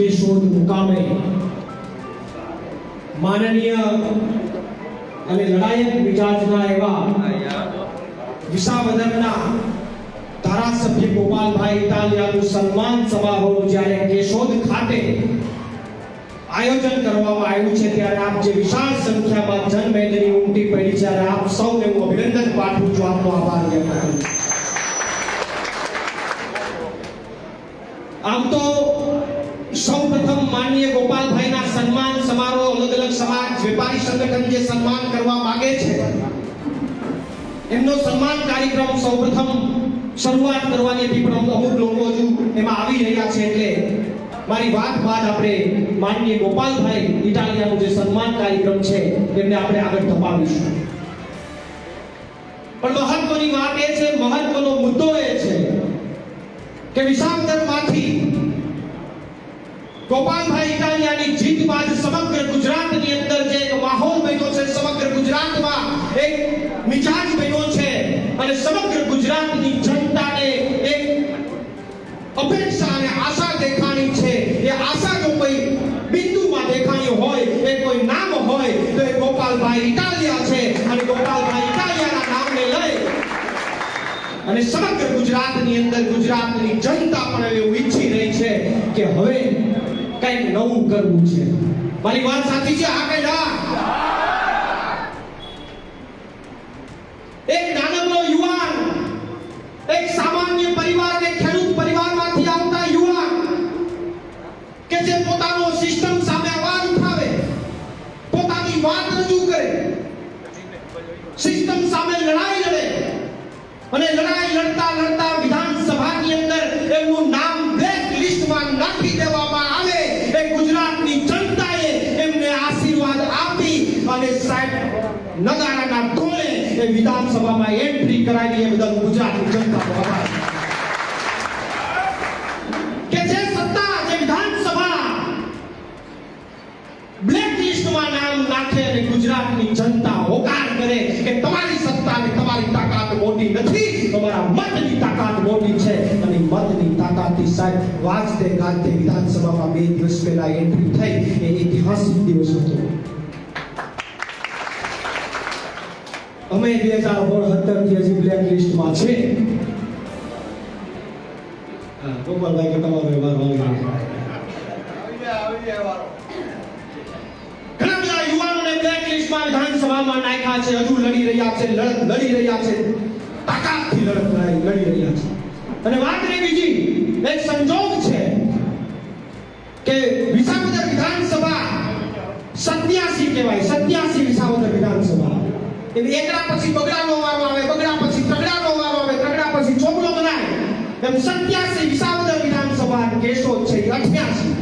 કેશોદ મુકામે માનનીય અને લડાયક મિજાજના એવા વિસાવદરના ધારાસભ્ય ગોપાલભાઈ ઇટાલિયાનું સન્માન સમારોહ જ્યારે કેશોદ ખાતે આયોજન કરવામાં આવ્યું છે, ત્યારે આપ જે વિશાળ સંખ્યામાં જનમેદની ઉમટી પડી જ્યારે આપ સૌને હું અભિનંદન પાઠવું છું, આપનો આભાર વ્યક્ત કરું આમ તો સન્માન સમારોહ અલગ અલગ સમાજ, વેપારી સંગઠન જે સન્માન કરવા માંગે છે, એમનો સન્માન કાર્યક્રમ સૌપ્રથમ શરૂઆત કરવાની હતી, પણ અમુક લોકો હજુ એમાં આવી રહ્યા છે એટલે મારી વાત બાદ આપણે માનનીય ગોપાલભાઈ ઇટાલિયાનું જે સન્માન કાર્યક્રમ છે, એમને આપણે આગળ ધપાવીશું. પણ મહત્વની વાત એ છે, મહત્વનો મુદ્દો એ છે કે વિશાંતરમાંથી ગોપાલભાઈ ઇટાલિયાની એ આશા જો કોઈ બિંદુમાં દેખાયું હોય એ કોઈ નામ હોય તો એ ગોપાલભાઈ ઇટાલિયા છે અને ગોપાલભાઈ ઇટાલિયાના નામને લઈ અને સમગ્ર ગુજરાતની અંદર ગુજરાતની જનતા પણ એવું ઈચ્છી રહી છે કે હવે કંઈક નવું કરવું છે. મારી વાત સાચી છે? આ કઈ ના એક નાનકડો યુવાન એક સામાન્ય પરિવાર કે ખેડૂત પરિવારમાંથી આવતા યુવાન કે જે પોતાનો સિસ્ટમ સામે અવાજ ઉઠાવે પોતાની વાત રજૂ કરે સિસ્ટમ સામે લડાઈ લડે અને લડાઈ લડતા લડતા વિધાનસભાની અંદર એમનું નામ બ્લેક લિસ્ટમાં નાખી દેવામાં આવે. એ ગુજરાતની જનતાએ એમને આશીર્વાદ આપી અને સાહેબ નગારાના ઢોલે એ વિધાનસભામાં એન્ટ્રી કરાવી એ બદલ ગુજરાતની જનતાનો આભાર. કે જે સત્તા જે વિધાનસભા બ્લેક લિસ્ટમાં નામ નાખે અને ગુજરાતની જનતા હોકાર કરે કે તમારી સત્તા અને તમારી તાકાત મોટી નથી. મતની તાકાતથી સાહેબ વાજતે ગાજતે વિધાનસભામાં બે દિવસ પહેલા એન્ટ્રી થઈ એ ઐતિહાસિક દિવસ હતો અમે બે હજાર ઓગણસત્તરથી હજી બ્લેક લિસ્ટમાં છે. ગોપાલભાઈ, કે તમારો વ્યવહાર બધા યુવાનોને બ્લેક લિસ્ટમાં વિધાનસભામાં નાખ્યા છે. હજુ લડી રહ્યા છે લડી રહ્યા છે. તાકાતથી લડી રહ્યા છે. અને વાત રહી બીજી, એક સંજોગ છે કે વિસાવદર વિધાનસભા સત્યાસી કહેવાય, સત્યાસી વિસાવદર વિધાનસભા. એટલે એકડા પછી બગડાનો વારો આવે, બગડા પછી તગડાનો વારો આવે, તગડા પછી ચોગડો બનાય એમ સત્યાસી વિસાવદર વિધાનસભા કેસો છે અઠ્યાસી.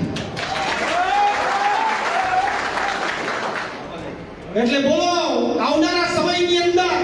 એટલે બોલો, આવનારા સમયની અંદર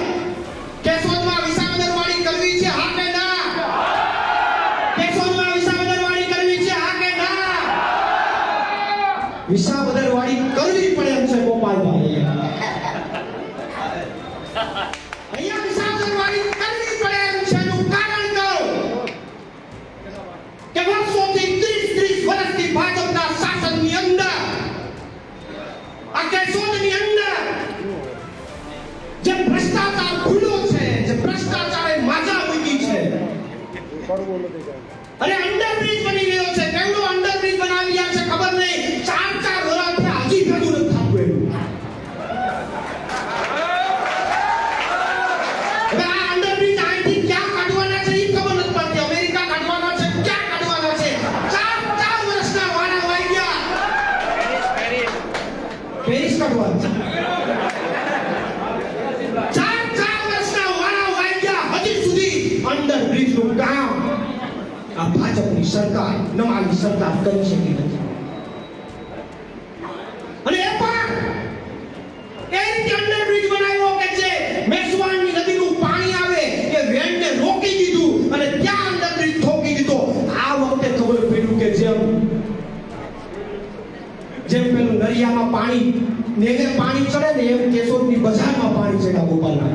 અને અંડરબ્રિજ બની ગયો છે. સરકાર નથી અને એ પણ એ કે જે મેસવાણની પાણી રોકી દીધું અને ત્યાં અંડરબ્રિજ ઠોકી દીધો. આ વખતે ખબર પડ્યું કે જેમ જેમ પેલું નરિયામાં પાણી નેવે પાણી ચડે ને એમ કેશોદની બજારમાં પાણી ચડ્યા ગોપાલના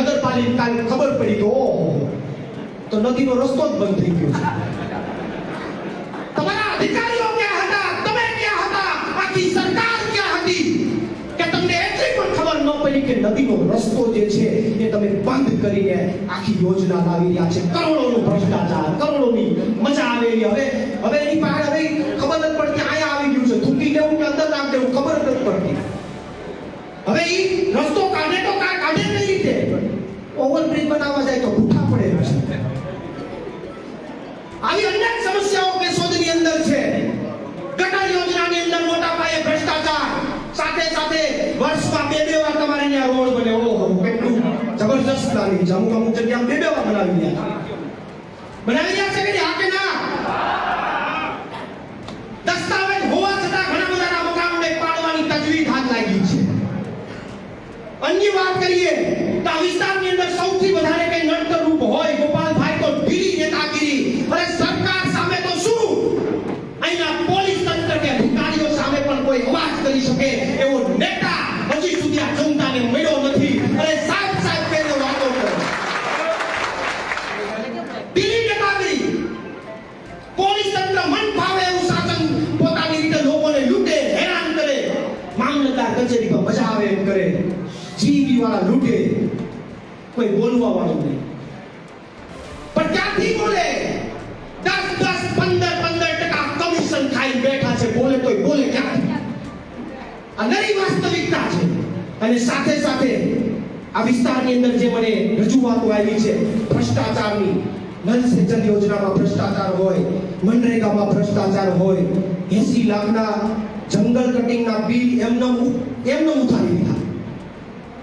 નગરપાલિકાને ખબર પડી કે ઓહો, તો નદીનો રસ્તો જ બંધ થઈ ગયો છે. તમારા અધિકારીઓ ક્યાં હતા? તમે ક્યાં હતા? આખી સરકાર ક્યાં હતી? કે તમને એટલી પણ ખબર ન પડી કે નદીનો રસ્તો જે છે, એ તમે બંધ કરીને આખી યોજના લાવી રહ્યા છે. કરોડોનો ભ્રષ્ટાચાર, કરોડોની મજા આવેલી હવે હવે એની પાસે હવે ખબર નથી પડતી આયા આવી ગયું છે. થૂકી દેવું કે અંદર નાખ દેવું ખબર નથી પડતી. હવે એ રસ્તો કાઢે તો કાઢે નહીં. ઓવરબ્રિજ બનાવવા જાય તો ભૂખા પડે. છે આવી અનેક સમસ્યાઓ કેશોદની અંદર છે. ગટર યોજનાની અંદર મોટા પાયે ભ્રષ્ટાચાર. સાથે સાથે વર્ષમાં બે બે વાર તમારે અહીંયા રોડ બને. ઓહો, કેટલું જબરજસ્ત પ્લાનિંગ છે અમુક અમુક જગ્યા બે બે વાર બનાવી દીધા બનાવી દીધા છે કે નહીં? હા કે ના દસ્તાવેજ હોવા છતાં ઘણા બધાના મકાનોને પાડવાની તજવીજ હાથ લાગી છે અન્ય વાત કરીએ તો આ વિસ્તારની અંદર સૌથી વધારે કઈ નડતર રૂપ જીવી વાળા લૂંટે, કોઈ બોલવા વાળું નહીં. પણ ક્યાંથી બોલે? દસ દસ, પંદર પંદર ટકા કમિશન ખાઈ બેઠા છે, બોલે કોઈ બોલે ક્યાંથી? આ નરી વાસ્તવિકતા છે. અને સાથે સાથે આ વિસ્તારની અંદર જે મને રજૂઆતો આવી છે, ભ્રષ્ટાચારની, નલ યોજનામાં ભ્રષ્ટાચાર હોય, મનરેગામાં ભ્રષ્ટાચાર હોય, એસી લાખના જંગલ કટિંગના બિલ એમનો એમનો ઉઠાવી દીધા.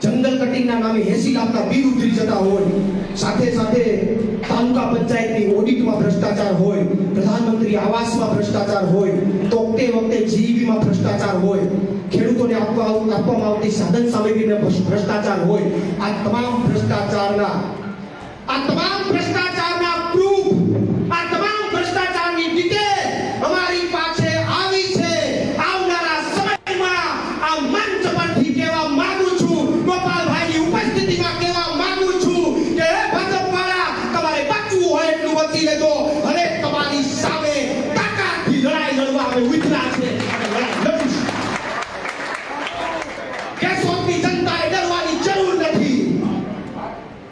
જંગલ કટિંગના નામે એસી લાખના બિલ ઉતરી જતા હોય. સાથે સાથે તાલુકા પંચાયતની ઓડિટમાં ભ્રષ્ટાચાર હોય, પ્રધાનમંત્રી આવાસમાં ભ્રષ્ટાચાર હોય તો તે વખતે જીઈબીમાં ભ્રષ્ટાચાર હોય, ખેડૂતોને આપવા આપવામાં આવતી સાધન સામગ્રીને ભ્રષ્ટાચાર હોય. આ તમામ ભ્રષ્ટાચારના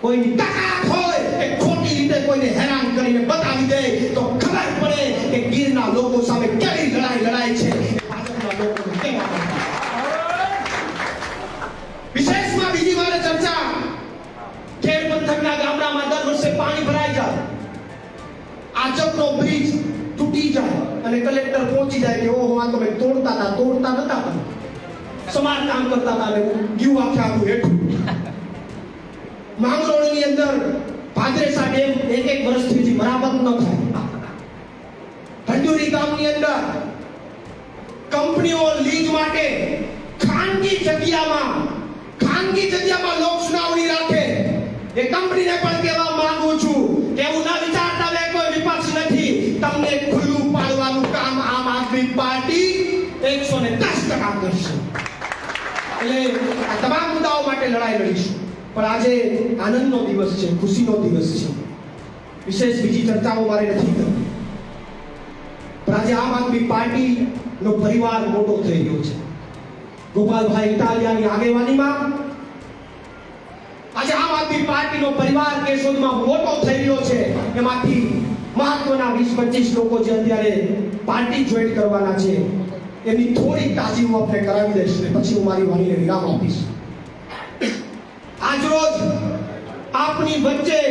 કોઈની તાકાત હોય કે ખોટી રીતે કોઈને હેરાન કરીને બતાવી દે, તો ખબર પડે કે ગીરના લોકો સામે કેવી લડાઈ લડાય છે. એ ભાજપના છું. વિશેષમાં બીજી વારે ચર્ચા. ખેર પંથકના ગામડામાં દર વર્ષે પાણી ભરાઈ જાય. આચકનો બ્રિજ તૂટી જાય અને કલેક્ટર પહોંચી જાય કે, ઓહો, આ તમે તોડતા હતા, તોડતા નતા. સમાજ કામ કરતા હતા અને ગયું આખે આખું હેઠું માંગરોળની અંદર ભાદરેસા ડેમ એક એક વર્ષથી મરામત ન થાય. ભંડુરી ગામની અંદર કંપનીઓ લીઝ માટે ખાનગી જગ્યામાં ખાનગી જગ્યામાં લોક સુનાવણી રાખે. એ કંપનીને પણ કહેવા માંગુ છું કે એવું ના વિચારતા લે કોઈ વિપક્ષ નથી. તમને ખુલ્લું પાડવાનું કામ આમ આદમી પાર્ટી એકસો ને દસ ટકા કરશે. એટલે આ તમામ મુદ્દાઓ માટે લડાઈ લડીશું. પણ આજે આનંદનો દિવસ છે, ખુશીનો દિવસ છે. વિશેષ બીજી ચર્ચાઓ મારે નથી કરવી. પણ આજે આમ આદમી પાર્ટીનો પરિવાર મોટો થઈ રહ્યો છે. ગોપાલભાઈ ઇટાલિયાની આગેવાનીમાં આજે આમ આદમી પાર્ટીનો પરિવાર કેશોદમાં મોટો થઈ રહ્યો છે. એમાંથી મહત્વના વીસ, પચીસ લોકો જે અત્યારે પાર્ટી જોઈન કરવાના છે, એની થોડી તાજી હું આપને કરાવી દઈશ ને પછી હું મારી વાણીને વિરામ આપીશ. આજરોજ આપની વચ્ચે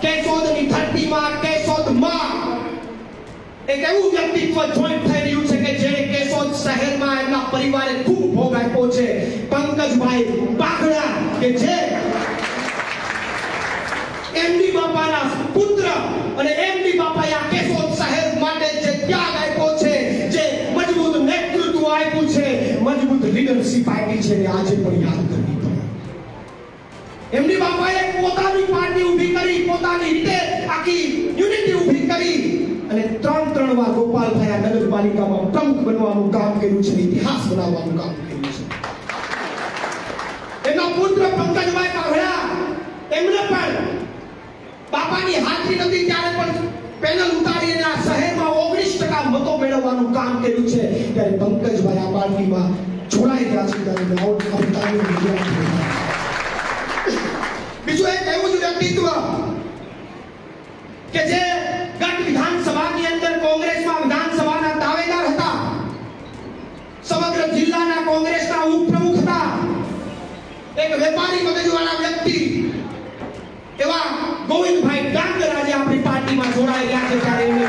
કેશોદની ધરતીમાં, કેશોદમાં એક એવું વ્યક્તિત્વ જોઈન્ટ થઈ રહ્યું છે કે જેણે કેશોદ શહેરમાં એમના પરિવારે ખૂબ ભોગ આપ્યો છે. પંકજભાઈ પાખડા કે જે એમડી બાપાના પુત્ર અને એમડી બાપાએ આ કેશોદ શહેર માટે જે ત્યાગ આપ્યો છે, જે મજબૂત નેતૃત્વ આપ્યું છે, મજબૂત લીડરશિપ આપી છે આજે પણ યાદ એમની બાપાએ પોતાની પાર્ટી ઊભી કરી, પોતાની રીતે આખી યુનિટી ઊભી કરી. અને ત્રણ ત્રણ વાર ગોપાલ થયા નગરપાલિકામાં પ્રમુખ બનવાનું કામ કર્યું છે, ઇતિહાસ બનાવવાનું કામ કર્યું છે. એમના પુત્ર પંકજભાઈ કાવડા એમને પણ બાપાની હાથી નથી ત્યારે પણ પેનલ ઉતારીને આ શહેરમાં ઓગણીસ ટકા મતો મેળવવાનું કામ કર્યું છે. ત્યારે પંકજભાઈ આ પાર્ટીમાં જોડાઈ ગયા છે, ત્યારે મેં આવું આવું તાલીમ વિદ્યાર્થીઓ બીજું એક એવું જ વ્યક્તિત્વ કે જે ગત વિધાનસભાની અંદર કોંગ્રેસમાં વિધાનસભાના દાવેદાર હતા, સમગ્ર જિલ્લાના કોંગ્રેસના ઉપપ્રમુખ હતા, એક વેપારી મગજવાળા વ્યક્તિ એવા ગોવિંદભાઈ ડાંગર આજે આપણી પાર્ટીમાં ગયા છે ત્યારે એમને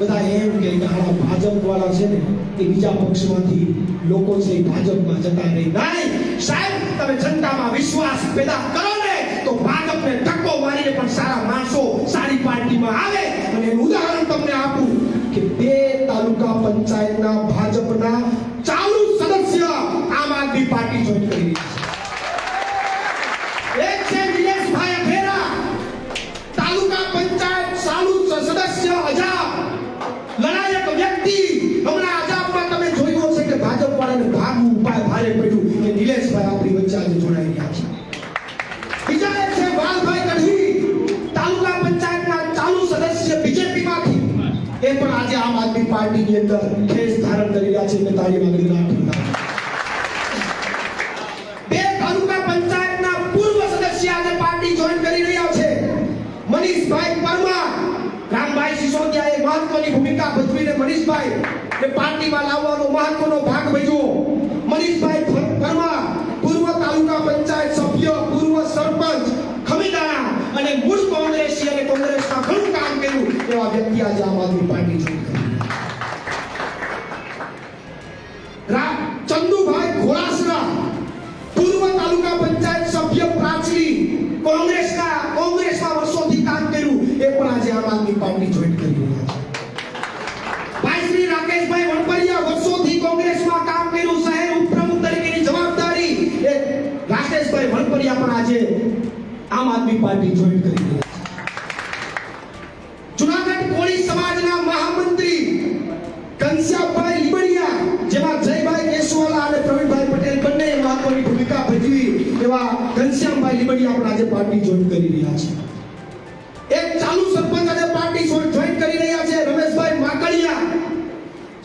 બધા એમ કે આવા ભાજપ વાળા છે ને એ બીજા પક્ષમાંથી લોકો છે એ ભાજપમાં જતા નહીં નહીં સાહેબ, તમે જનતામાં વિશ્વાસ પેદા કરો ને તો ભાજપને ધક્કો મારીને પણ સારા માણસો સારી પાર્ટીમાં આવે. અને એનું ઉદાહરણ તમને આપું કે બે તાલુકા પંચાયતના અંદર ખેસ ધારણ કરી રહ્યા છે મેં ગણગડાટ બે તાલુકા પંચાયતના પૂર્વ સદસ્ય આજે પાર્ટી જોઈન કરી રહ્યા છે. મનીષભાઈ પરમાર. રામભાઈ સિસોદિયાએ મહત્વની ભૂમિકા ભજવીને મનીષભાઈ ને પાર્ટીમાં લાવવાનો મહત્વનો ભાગ ભજવ્યો મનીષભાઈ પર- પરમાર પૂર્વ તાલુકા પંચાયત સભ્ય પૂર્વ સરપંચ ખમીદાણા અને મૂળ કોંગ્રેસી અને કોંગ્રેસમાં ઘણું કામ કર્યું એવા વ્યક્તિ આજે આમ આદમી પાર્ટી જોઈન કરી રા- ચંદુભાઈ ઘોડાસરા પૂર્વ તાલુકા પંચાયત સભ્ય પ્રાચલી કોંગ્રેસના કોંગ્રેસમાં વર્ષોથી કામ કર્યું એ પણ આજે આમ આદમી પાર્ટી જોઈન કરી રહ્યા છે ભાઈ શ્રી રાકેશભાઈ વણપરિયા વર્ષોથી કોંગ્રેસમાં કામ કર્યું શહેર ઉપપ્રમુખ તરીકેની જવાબદારી એ રાકેશભાઈ પણ આજે આમ આદમી પાર્ટી જોઈન કરી છે જુનાગઢ કોળી સમાજના મહામંત્રી ઘનશ્યામભાઈ લીબડિયા, જેમાં જયભાઈ કેશવાલા અને પ્રવીણભાઈ પટેલ બંને મહત્વની ભૂમિકા ભજવી એવા ઘનશ્યામભાઈ લીબડિયા પણ આજે પાર્ટી જોઈન કરી રહ્યા છે. એક ચાલુ સરપંચ આજે પાર્ટી જોઈન કરી રહ્યા છે રમેશભાઈ માકડિયા.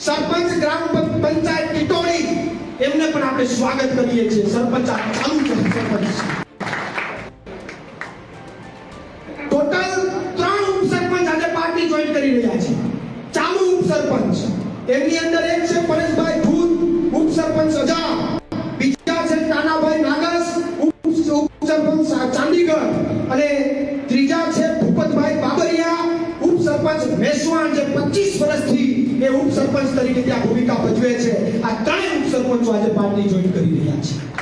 સરપંચ ગ્રામ આપણે સ્વાગત કરીએ છીએ સરપંચ ચાલુ છે સરપંચ ટોટલ ત્રણ ઉપસરપંચ આજે પાર્ટી જોઈન કરી રહ્યા છે. ચાલુ ઉપસરપંચ. એમની અંદર એક છે પરેશભાઈ ભૂત, ઉપસરપંચ સજા. બીજા છે કાનાભાઈ નાગસ ઉપ- ઉપસરપંચ ચાંદીગઢ. અને ઉપસરપંચ તરીકે ત્યાં ભૂમિકા ભજવે છે. આ ત્રણેય ઉપસરપંચો આજે પાર્ટી જોઈન કરી રહ્યા છે.